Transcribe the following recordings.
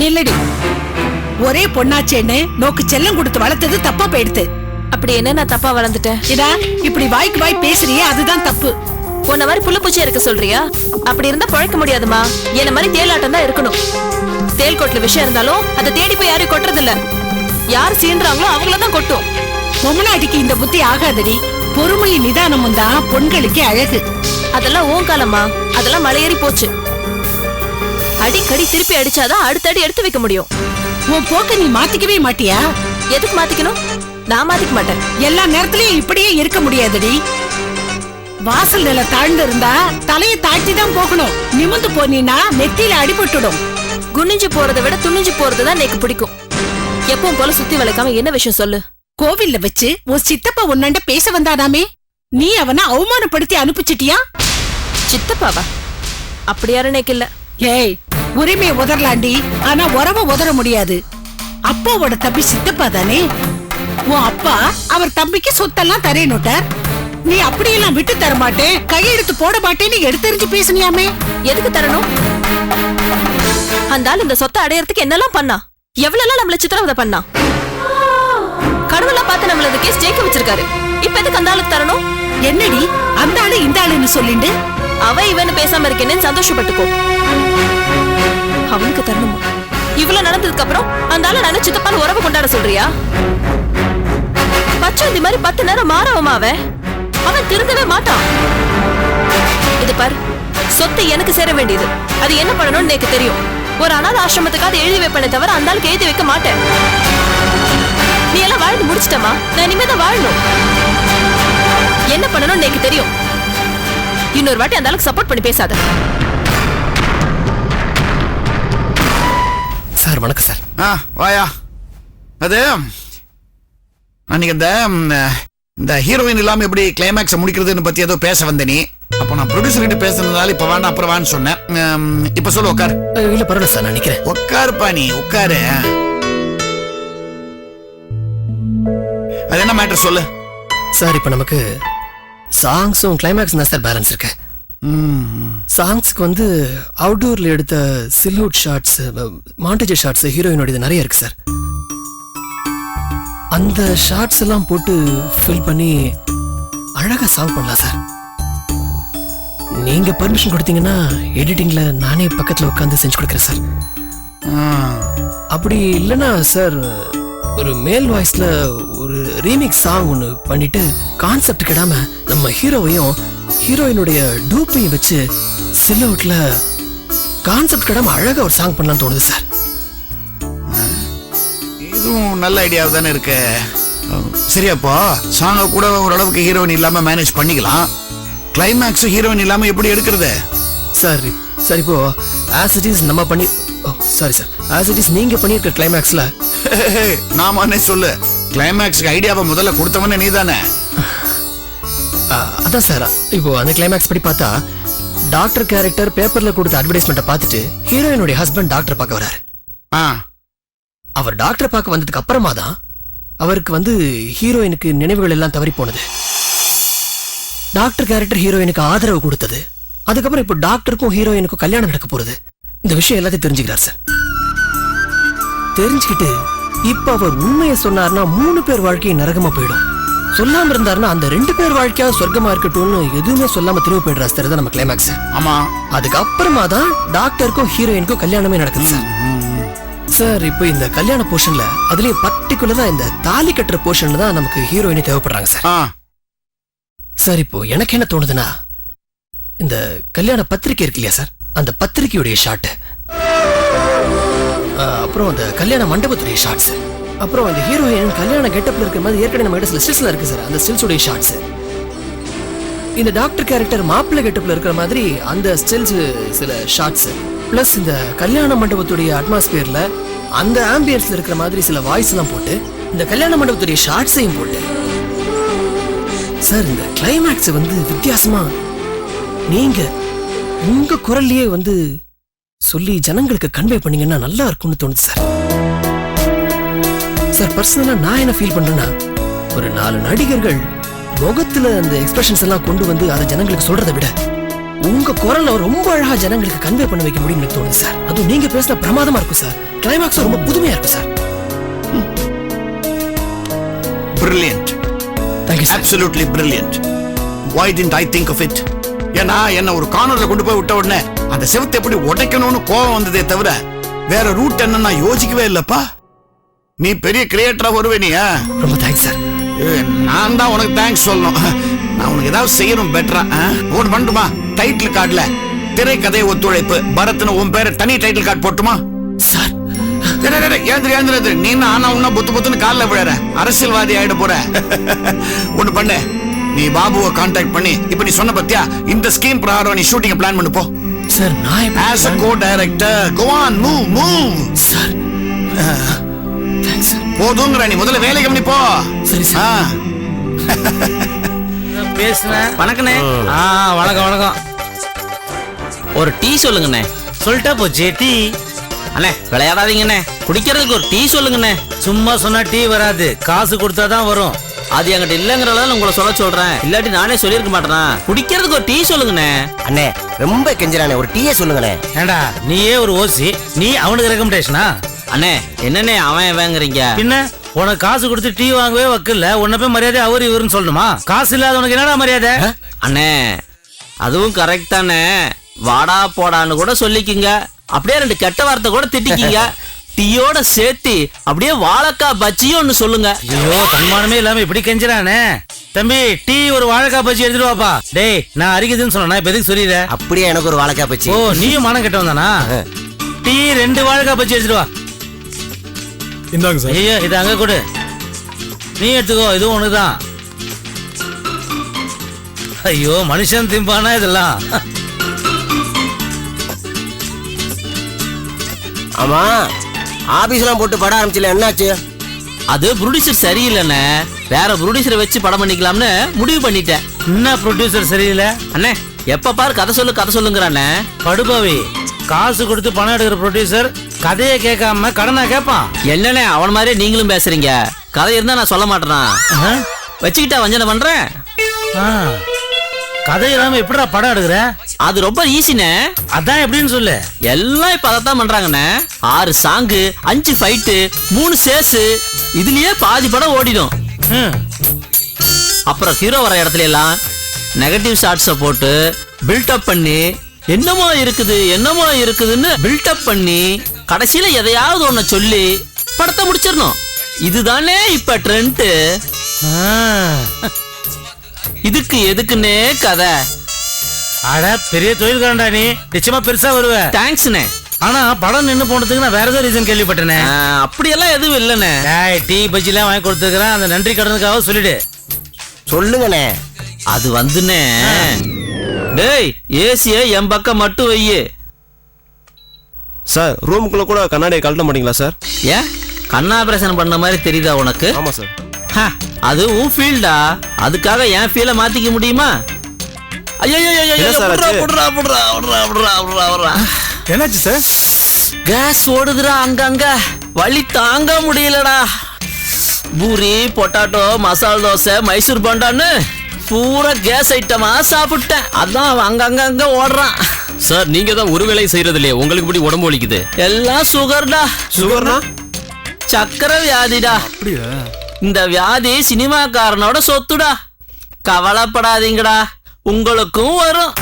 நில்லடி. ஒரே பொண்ணாச்சேன்னு நோக்கு செல்லம் கொடுத்து வளர்த்தது தப்பா போயிடுத்து. அப்படி என்ன நான் தப்பா வளர்ந்துட்டேன்? இதா இப்படி வாய்க்கு வாய் பேசுறியே அதுதான் தப்பு. உன்ன மாதிரி புள்ள பூச்சியா இருக்க சொல்றியா? அப்படி இருந்தா பழைக்க முடியாதுமா. என்ன மாதிரி தேலாட்டம் தான் இருக்கணும். தேல் கொட்டுல விஷயம் இருந்தாலும் அதை தேடி போய் யாரையும் கொட்டுறது இல்ல யார் சீன்றாங்களோ அவங்கள தான் கொட்டும். பொம்மனாட்டிக்கு இந்த புத்தி ஆகாதடி. பொறுமையும் நிதானமும் தான் பொண்களுக்கு அழகு. அதெல்லாம் ஓன் காலமா அதெல்லாம் மலையேறி போச்சு. அடிக்கடி திருப்பி அடிச்சாதான் அடுத்த அடி எடுத்து வைக்க முடியும். உன் போக்க நீ மாத்திக்கவே மாட்டியா? எதுக்கு மாத்திக்கணும்? நான் மாத்திக்க மாட்டேன். எல்லா நேரத்திலயும் இப்படியே இருக்க முடியாதடி. வாசல் நில தாழ்ந்து இருந்தா தலையை தாழ்த்தி தான் போகணும். நிமிந்து போனீன்னா நெத்தியில அடிபட்டுடும் குனிஞ்சு போறதை விட துணிஞ்சு போறது தான் எனக்கு பிடிக்கும். எப்பவும் போல சுத்தி வளைக்காம என்ன விஷயம் சொல்லு? கோவில்ல வச்சு உன் சித்தப்பா உன்னாண்ட பேச வந்தானாமே நீ அவனை அவமானப்படுத்தி அனுப்பிச்சிட்டியா? சித்தப்பாவா? அப்படி யாரும் இல்ல. ஏய் உரிமையை உதறலாண்டி ஆனா உறவை உதற முடியாது. அப்பாவோட தம்பி சித்தப்பா தானே? உன் அப்பா அவர் தம்பிக்கு சொத்தெல்லாம் தரேன்னுட்டார் நீ அப்படியெல்லாம் விட்டு தர மாட்டேன். கையெழுத்து போட மாட்டேன்னு எடுத்தறிஞ்சு பேசுனியாமே? எதுக்கு தரணும்? அந்த ஆள் இந்த சொத்தை அடையறதுக்கு என்னெல்லாம் பண்ணா? எவ்வளவு நம்மள சித்திரவதை பண்ணா? கடவுளா பார்த்து நம்மள கேஸ் ஜெயிக்க வச்சிருக்காரு. இப்ப எதுக்கு அந்த ஆளுக்கு தரணும்? என்னடி? அந்த ஆளு இந்த ஆளுன்னு சொல்லிண்டு? அவ இவன்னு பேசாம இருக்கேன்னு சந்தோஷப்பட்டுக்கோ. அவனுக்கு தரணுமா? இவ்வளவு நடந்ததுக்கு அப்புறம் அந்த ஆளு நல்ல சித்தப்பான்னு உறவு கொண்டாட சொல்றியா? பச்சை மாதிரி பத்து நேரம் மாறவமா அவன்? அவன் திருந்தவே மாட்டான். இது பாரு சொத்து எனக்கு சேர வேண்டியது. அது என்ன பண்ணணும்னு எனக்கு தெரியும். ஒரு அனாத ஆசிரமத்துக்காக எழுதி வைப்பேனே தவிர அந்த ஆளுக்கு எழுதி வைக்க மாட்டேன். நீ எல்லாம் வாழ்ந்து முடிச்சிட்டமா நான் இனிமே தான் வாழணும். என்ன பண்ணணும்னு எனக்கு தெரியும். இன்னொரு வாட்டி அந்த அளவுக்கு சப்போர்ட் பண்ணி பேசாத. சார் வணக்கம் சார். ஆ வாயா. அது அன்னைக்கு இந்த ம், இந்த ஹீரோயின் இல்லாம எப்படி கிளைமேக்ஸை முடிக்கிறதுன்னு பத்தி ஏதோ பேச வந்த நீ. அப்போ நான் ப்ரொடியூசர் கிட்ட பேசுனதால இப்ப வேணா அப்புறம் வான்னு சொன்னேன். இப்ப சொல்லு உட்கார் இல்ல பரவாயில்ல சார் நான் நிக்கிறேன். உட்காருப்பா நீ உட்காரு அது என்ன மேட்டர் சொல்லு. சார் இப்போ நமக்கு சாங்ஸும் கிளைமேக்ஸ் தான் சார் பேலன்ஸ் இருக்கு. ம், சாங்ஸ்க்கு வந்து அவுட்டோர்ல எடுத்த சில்ஹூட் ஷார்ட்ஸ் மாண்டேஜ் ஷார்ட்ஸ் ஹீரோயினோட நிறைய இருக்கு சார். அந்த ஷார்ட்ஸ் எல்லாம் போட்டு ஃபில் பண்ணி அழகா சாங் பண்ணலாம் சார். நீங்க பர்மிஷன் கொடுத்தீங்கன்னா எடிட்டிங்ல நானே பக்கத்துல உட்காந்து செஞ்சு கொடுக்குறேன் சார். அப்படி இல்லைன்னா சார் ஒரு மேல் வாய்ஸ்ல ஒரு ரீமிக்ஸ் சாங் ஒன்று பண்ணிட்டு கான்செப்ட் கிடாம நம்ம ஹீரோவையும் ஹீரோயினுடைய டூப்பையும் வச்சு சில்லவுட்ல கான்செப்ட் கெடாம அழகா ஒரு சாங் பண்ணலாம்னு தோணுது சார் இதுவும் நல்ல ஐடியாவா தானே இருக்கு. சரி அப்போ சாங்க கூட ஓரளவுக்கு ஹீரோயின் இல்லாம மேனேஜ் பண்ணிக்கலாம். கிளைமேக்ஸ் ஹீரோயின் இல்லாம எப்படி எடுக்கிறது? சார் சார் இப்போ ஆஸ் இட் இஸ் நம்ம பண்ணி sorry sir as it is நீங்க பண்ணியிருக்க கிளைமேக்ஸ்ல நாம சொல்லு. கிளைமேக்ஸ்க்கு ஐடியாவை முதல்ல கொடுத்தவனே நீ தானே அதான் சார் இப்போ அந்த கிளைமேக்ஸ் படி பார்த்தா டாக்டர் கேரக்டர் பேப்பர்ல கொடுத்த அட்வர்டைஸ்மெண்ட்டை பார்த்துட்டு ஹீரோயினுடைய ஹஸ்பண்ட் டாக்டர் பார்க்க வராரு. ஆ. அவர் டாக்டர் பார்க்க வந்ததுக்கு அப்புறமா தான் அவருக்கு வந்து ஹீரோயினுக்கு நினைவுகள் எல்லாம் தவறி போனது. டாக்டர் கேரக்டர் ஹீரோயினுக்கு ஆதரவு கொடுத்தது. அதுக்கப்புறம் இப்போ டாக்டருக்கும் ஹீரோயினுக்கும் கல்யாணம் நடக்க போறது. இந்த விஷயம் எல்லாத்தையும் தெரிஞ்சுக்கிறார் சார். தெரிஞ்சுக்கிட்டு இப்ப அவர் உண்மையை சொன்னார்னா மூணு பேர் வாழ்க்கையும் நரகமா போயிடும். சொல்லாம இருந்தாருன்னா அந்த ரெண்டு பேர் வாழ்க்கையாவது சொர்க்கமா இருக்கட்டும்னு எதுவுமே சொல்லாம திரும்ப போயிடுறாரு சார் நம்ம கிளைமேக்ஸ் ஆமா. அதுக்கப்புறமா தான் டாக்டருக்கும் ஹீரோயினுக்கும் கல்யாணமே நடக்குது சார். சார் இப்போ இந்த கல்யாண போர்ஷன்ல அதுலயும் பர்டிகுலரா இந்த தாலி கட்டுற போர்ஷன்ல தான் நமக்கு ஹீரோயினி தேவைப்படுறாங்க சார். சார் இப்போ எனக்கு என்ன தோணுதுன்னா இந்த கல்யாண பத்திரிக்கை இருக்கு இல்லையா சார்? அந்த பத்திரிக்கையுடைய ஷாட் அப்புறம் அந்த கல்யாண மண்டபத்துடைய ஷாட்ஸ் அப்புறம் அந்த ஹீரோயின் கல்யாண கெட்டப்ல இருக்கிற மாதிரி ஏற்கனவே நம்ம கிட்ட சில ஸ்டில்ஸ்ல இருக்கு சார். அந்த ஸ்டில்ஸுடைய ஷார்ட்ஸ் இந்த டாக்டர் கேரக்டர் மாப்பிள்ளை கெட்டப்ல இருக்கிற மாதிரி அந்த ஸ்டில்ஸ் சில ஷார்ட்ஸ் பிளஸ் இந்த கல்யாண மண்டபத்துடைய அட்மாஸ்பியர்ல அந்த ஆம்பியன்ஸ்ல இருக்கிற மாதிரி சில வாய்ஸ் எல்லாம் போட்டு இந்த கல்யாண மண்டபத்துடைய ஷார்ட்ஸையும் போட்டு. சார் இந்த கிளைமேக்ஸ் வந்து வித்தியாசமா நீங்க உங்க குரல்லையே வந்து சொல்லி ஜனங்களுக்கு கன்வே பண்ணீங்கன்னா நல்லா இருக்கும்னு தோணுது சார். சார் பர்சனலா நான் என்ன ஃபீல் பண்றேன்னா ஒரு நாலு நடிகர்கள் முகத்துல அந்த எக்ஸ்பிரஷன்ஸ் எல்லாம் கொண்டு வந்து அதை ஜனங்களுக்கு சொல்றதை விட உங்க குரல்ல ரொம்ப அழகா ஜனங்களுக்கு கன்வே பண்ண வைக்க முடியும்னு தோணுது சார். அதுவும் நீங்க பேசின பிரமாதமா இருக்கும் சார். கிளைமாக்ஸ் ரொம்ப புதுமையா இருக்கும் sir. Brilliant thank you absolutely brilliant why didn't I think of it ஏன்னா என்ன ஒரு கார்னர்ல கொண்டு போய் விட்ட உடனே அந்த செவுத்தை எப்படி உடைக்கணும்னு கோவம் வந்ததே தவிர வேற ரூட் என்ன நான் யோசிக்கவே இல்லப்பா. நீ பெரிய கிரியேட்டரா வருவே நீ ஆ? ரொம்ப தேங்க்ஸ் சார் நான் தான் உனக்கு தேங்க்ஸ் சொல்லணும். நான் உனக்கு ஏதாவது செய்யணும் பெட்டரா ஒன்று பண்ணட்டுமா? டைட்டில் கார்டுல திரைக்கதை ஒத்துழைப்பு. பரத்னு உன் பேரை தனி டைட்டில் கார்டு போட்டுமா? சார் ஏந்திரு ஏந்திரு நீ ஆனா உன்னா புத்து புத்துன்னு காலில் விழற? அரசியல்வாதி ஆயிட போற. ஒண்ணு பண்ணு. நீ பாபுவை கான்டாக்ட் பண்ணி இப்ப நீ சொன்ன பத்தியா? இந்த ஸ்கீம் பிரகாரம் நீ ஷூட்டிங் பிளான் பண்ணு போ. சார் நான் as a co director go on move sir போதுங்கிற நீ முதல்ல வேலை கவனி போ. சரி சார் பேசுனேன் வணக்கண்ணே. ஆ. வணக்கம் வணக்கம். ஒரு டீ சொல்லுங்கண்ணே. சொல்லிட்டா போச்சு டீ. அண்ணே விளையாடாதீங்கண்ணே. குடிக்கிறதுக்கு ஒரு டீ சொல்லுங்கண்ணே. சும்மா சொன்னா டீ வராது. காசு கொடுத்தா தான் வரும். அது என்கிட்ட இல்லைங்கிறதால உங்களை சொல்ல சொல்றேன். இல்லாட்டி நானே சொல்லியிருக்க மாட்டேனா? குடிக்கிறதுக்கு ஒரு டீ சொல்லுங்கண்ணே. அண்ணே ரொம்ப கெஞ்சுறானே. ஒரு டீயே சொல்லுங்களேன் ஏண்டா நீயே ஒரு ஓசி. நீ அவனுக்கு ரெக்கமெண்டேஷனா அண்ணே என்னண்ணே அவன் இவங்கிறீங்க? பின்ன உனக்கு காசு கொடுத்து டீ வாங்கவே வக்கில்ல உன்னை போய் மரியாதை அவர் இவருன்னு சொல்லணுமா? காசு இல்லாதவனுக்கு என்னடா மரியாதை? அண்ணே அதுவும் கரெக்ட் தானே. வாடா போடான்னு கூட சொல்லிக்கிங்க. அப்படியே ரெண்டு கெட்ட வார்த்தை கூட திட்டிக்கிங்க. டீயோட சேர்த்து அப்படியே வாழைக்காய் பஜ்ஜியும் ஒன்று சொல்லுங்க. ஐயோ தன்மானமே இல்லாம இப்படி கெஞ்சுறானே. தம்பி டீ ஒரு வாழைக்காய் பச்சி எடுத்துட்டு வாப்பா. டேய் நான் அரிக்குதுன்னு சொன்னா இப்ப எதுக்கு சொல்லிடுற அப்படியே எனக்கு ஒரு வாழைக்காய் பச்சி ஓ நீயும் மனம் கெட்ட வந்தானா டீ ரெண்டு வாழைக்காய் பச்சி எடுத்துட்டு வா. இந்தாங்க சார். ஐயோ இது அங்க கொடு. நீ எடுத்துக்கோ இதுவும் ஒண்ணுதான் ஐயோ மனுஷன் திம்பானா இதெல்லாம்? ஆமா ஆபீஸ்லாம் போட்டு படம் ஆரம்பிச்சல என்னாச்சு? அது ப்ரொடியூசர் சரியில்லைண்ணே. வேற ப்ரொடியூசரை வச்சு படம் பண்ணிக்கலாம்னு முடிவு பண்ணிட்டேன். என்ன ப்ரொடியூசர் சரியில்லை? அண்ணே எப்ப பாரு கதை சொல்லு கதை சொல்லுங்கிறானே. படுபாவி காசு கொடுத்து பணம் எடுக்கிற ப்ரொடியூசர் கதையை கேட்காம கடனா கேட்பான். என்னண்ணே அவன் மாதிரியே நீங்களும் பேசுறீங்க. கதை இருந்தா நான் சொல்ல மாட்டேனா. வச்சுக்கிட்டா வஞ்சனை பண்றேன். கதை இல்லாம எப்படிடா படம் எடுக்கிற? அது ரொம்ப ஈஸிண்ணே. அதான் எப்படின்னு சொல்லு. எல்லாம் இப்ப அதைத்தான் பண்றாங்கண்ணே. ஆறு சாங்கு அஞ்சு ஃபைட்டு மூணு சேஸு. இதுலயே பாதி படம் ஓடிடும். அப்புறம் ஹீரோ வர இடத்துல எல்லாம் நெகட்டிவ் ஷாட்ஸை போட்டு பில்டப் பண்ணி என்னமோ இருக்குது என்னமோ இருக்குதுன்னு பில்டப் பண்ணி கடைசியில எதையாவது ஒன்ன சொல்லி படத்தை முடிச்சிடணும். இதுதானே இப்ப ட்ரெண்ட். இதுக்கு எதுக்குன்னே கதை. அட பெரிய தொழில்காரன்டா நீ. நிச்சயமா பெருசா வருவ. தேங்க்ஸ்ண்ணே ஆனா படம் நின்னு போனதுக்கு நான் வேற ஏதோ ரீசன் கேள்விப்பட்டேனே. அப்படியெல்லாம் எதுவும் இல்லைண்ணே. டேய் டீ பஜ்ஜிலாம் வாங்கி கொடுத்துருக்கிறேன். அந்த நன்றி கடனுக்காக சொல்லிடு. சொல்லுங்கண்ணே. அது வந்துண்ணே. டேய் ஏசிய என் பக்கம் மட்டும் வையு. சார் ரூமுக்குள்ள கூட கண்ணாடியை கழட்ட மாட்டீங்களா சார் ஏன்? கண் ஆபரேஷன் பண்ண மாதிரி தெரியுதா உனக்கு? ஆமா சார் ஹ, அது உன் ஃபீல்டா அதுக்காக என் ஃபீலை மாத்திக்க முடியுமா? ஐயோ என்ன சார் ஆச்சு? என்னாச்சு சார் கேஸ் ஓடுதுடா அங்கங்க. வலி தாங்க முடியலடா. பூரி பொட்டாட்டோ மசால் தோசை மைசூர் போண்டான்னு பூரா கேஸ் ஐட்டமா சாப்பிட்டேன். அதான் அவன் அங்கங்க அங்க ஓடுறான். சார் நீங்க தான் ஒரு வேலையும் செய்யறது இல்லையே உங்களுக்கு இப்படி உடம்பு வலிக்குது. எல்லாம் சுகர்டா. சுகர்னா? சக்கரை வியாதிடா அப்படியா? இந்த வியாதி சினிமாக்காரனோட சொத்துடா. கவலைப்படாதீங்கடா. உங்களுக்கும் வரும்.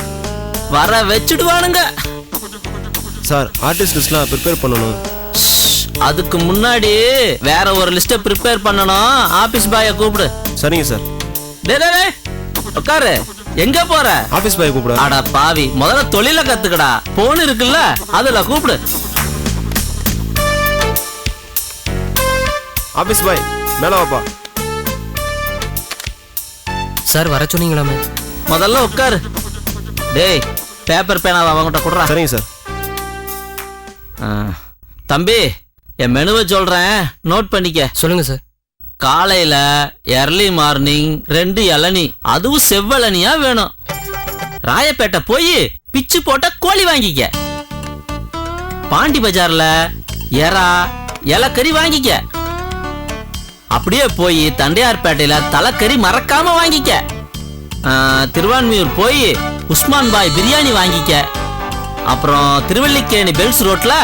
வர வச்சுடுவானுங்க. சார் ஆர்டிஸ்ட் லிஸ்ட்லாம் ப்ரிப்பேர் பண்ணணும். அதுக்கு முன்னாடி வேற ஒரு லிஸ்ட ப்ரிப்பேர் பண்ணணும். ஆபீஸ் பாய கூப்பிடு. சரிங்க சார் டேய் டேய், டேய். உட்காரு. எங்க போற? ஆஃபீஸ் பாய் கூப்பிட. அட பாவி முதல்ல தொழில கத்துக்கடா. போன் இருக்குல்ல அதுல கூப்பிடு. ஆஃபீஸ் பாய் மேலே வாப்பா. சார் வர சொன்னீங்களாமே? முதல்ல உட்காரு. டேய் பேப்பர் பேனாவை அவங்ககிட்ட குடுறா. சரிங்க சார். ஆ. தம்பி என் மெனுவை சொல்றேன். நோட் பண்ணிக்க. சொல்லுங்க சார். காலையில எர்லி மார்னிங் ரெண்டு இளநி அதுவும் செவ்வளனியா வேணும். ராயப்பேட்டை போய் பிச்சு போட்ட கோழி வாங்கிக்க. பாண்டி பஜார்ல எறா இலக்கறி வாங்கிக்க. அப்படியே போய் தண்டையார்பேட்டையில தலைக்கறி மறக்காம வாங்கிக்க. திருவான்மியூர் போய் உஸ்மான் பாய் பிரியாணி வாங்கிக்க. அப்புறம் திருவல்லிக்கேணி பெல்ஸ் ரோட்ல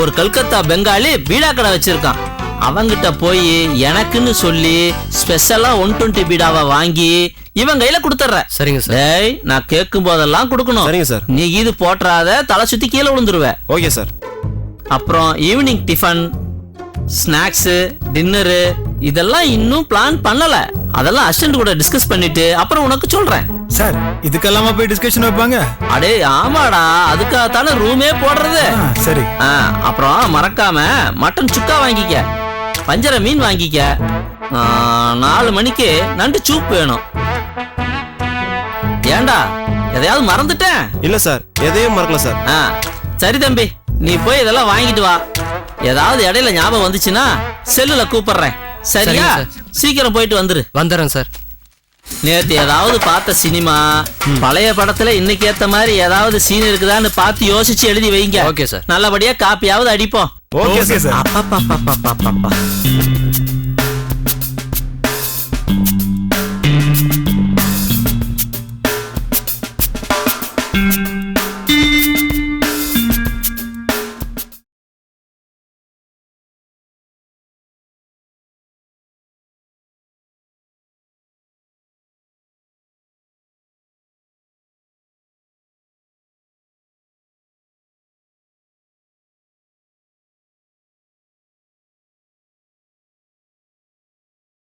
ஒரு கல்கத்தா பெங்காலி பீடா கடை வச்சிருக்கான். அவங்கிட்ட போய் எனக்குன்னு சொல்லி ஸ்பெஷலா ஒன் டுவெண்ட்டி பீடாவை வாங்கி இவன் கையில கொடுத்துட்ற. சரிங்க சார். டேய் நான் கேட்கும் போதெல்லாம் கொடுக்கணும். சரிங்க சார். நீ இது போட்டுறாத தலை சுத்தி கீழே விழுந்துருவ. Okay sir. அப்புறம் ஈவினிங் டிஃபன் ஸ்நாக்ஸு டின்னரு இதெல்லாம் இன்னும் பிளான் பண்ணல. அதெல்லாம் அசிஸ்டன்ட் கூட டிஸ்கஸ் பண்ணிட்டு அப்புறம் உனக்கு சொல்றேன். சார் இதுக்கெல்லாமா போய் டிஸ்கஷன் வைப்பாங்க? அடே ஆமாடா. அதுக்காகத்தானே ரூமே போடுறது. சரி. ஆ, அப்புறம் மறக்காம மட்டன் சுக்கா வாங்கிக்க. பஞ்சர மீன் வாங்கிக்க. நாலு மணிக்கு நண்டு சூப் வேணும். ஏன்டா எதையாவது மறந்துட்டேன்? இல்ல சார் எதையும் மறக்கல சார். ஆ சரி தம்பி நீ போய் இதெல்லாம் வாங்கிட்டு வா. ஏதாவது இடையில ஞாபகம் வந்துச்சுன்னா செல்லுல கூப்பிடுறேன். சரியா? சீக்கிரம் போயிட்டு வந்துரு. வந்துடுறேன் சார். நேத்து ஏதாவது பார்த்த சினிமா பழைய படத்துல இன்னைக்கு ஏத்த மாதிரி ஏதாவது சீன் இருக்குதான்னு பார்த்து யோசிச்சு எழுதி வைங்க ஓகே சார். நல்லபடியா காப்பியாவது அடிப்போம் ஓகே சார் அப்பப்பப்பப்பப்பப்பா.